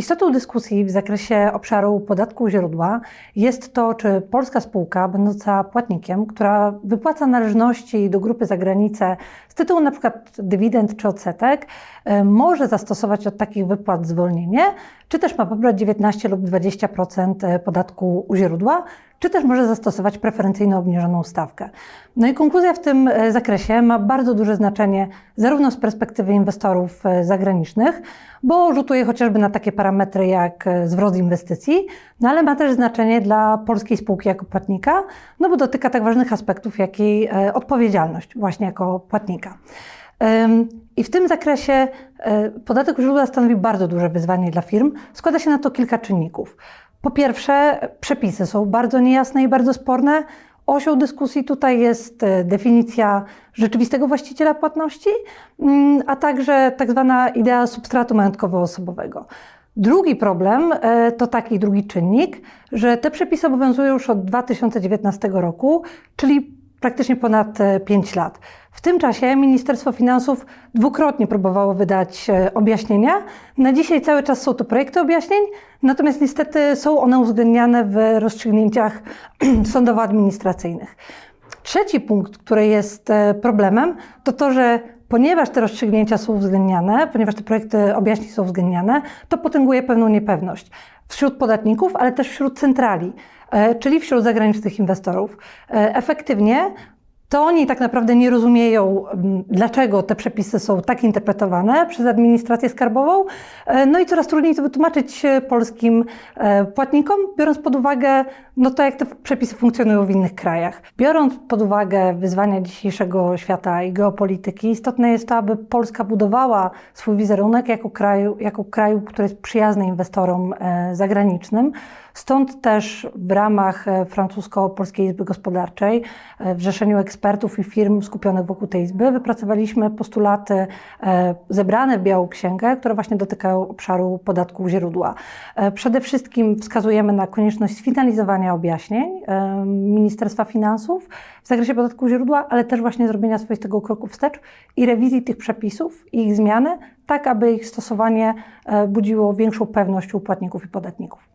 Istotą dyskusji w zakresie obszaru podatku źródła jest to, czy polska spółka, będąca płatnikiem, która wypłaca należności do grupy za granicę z tytułu przykład dywidend czy odsetek, e, może zastosować od takich wypłat zwolnienie, czy też ma pobrać 19 lub 20% podatku u źródła, czy też może zastosować preferencyjną obniżoną stawkę. No i konkluzja w tym e, zakresie ma bardzo duże znaczenie zarówno z perspektywy inwestorów e, zagranicznych, bo rzutuje chociażby na takie parametry jak e, zwrot inwestycji, no ale ma też znaczenie dla polskiej spółki jako płatnika, no bo dotyka tak ważnych aspektów jak jej odpowiedzialność właśnie jako płatnika. I w tym zakresie podatek u źródła stanowi bardzo duże wyzwanie dla firm. Składa się na to kilka czynników. Po pierwsze, przepisy są bardzo niejasne i bardzo sporne. Osią dyskusji tutaj jest e, definicja rzeczywistego właściciela płatności, mm, a także tak zwana idea substratu majątkowo-osobowego. Drugi problem e, to taki drugi czynnik, że te przepisy obowiązują już od 2019 roku, czyli praktycznie ponad 5 lat. W tym czasie Ministerstwo Finansów dwukrotnie próbowało wydać e, objaśnienia. Na dzisiaj cały czas są to projekty objaśnień, natomiast niestety są one uwzględniane w rozstrzygnięciach sądowo-administracyjnych. Trzeci punkt, który jest e, problemem, to to, że ponieważ te rozstrzygnięcia są uwzględniane, ponieważ te projekty objaśnień są uwzględniane, to potęguje pewną niepewność wśród podatników, ale też wśród centrali, e, czyli wśród zagranicznych inwestorów. Efektywnie to oni tak naprawdę nie rozumieją, mm, dlaczego te przepisy są tak interpretowane przez administrację skarbową. E, no i coraz trudniej to wytłumaczyć e, polskim e, płatnikom, biorąc pod uwagę no to, jak te przepisy funkcjonują w innych krajach. Biorąc pod uwagę wyzwania dzisiejszego świata i geopolityki, istotne jest to, aby Polska budowała swój wizerunek jako kraju, jako kraju który jest przyjazny inwestorom zagranicznym. Stąd też w ramach francusko-polskiej Izby Gospodarczej w Rzeszeniu Ekspertów ekspertów i firm skupionych wokół tej izby wypracowaliśmy postulaty e, zebrane w Białą Księgę, które właśnie dotykają obszaru podatku źródła. E, przede wszystkim wskazujemy na konieczność sfinalizowania objaśnień e, Ministerstwa Finansów w zakresie podatku źródła, ale też właśnie zrobienia swoistego kroku wstecz i rewizji tych przepisów i ich zmiany, tak aby ich stosowanie budziło większą pewność u płatników i podatników.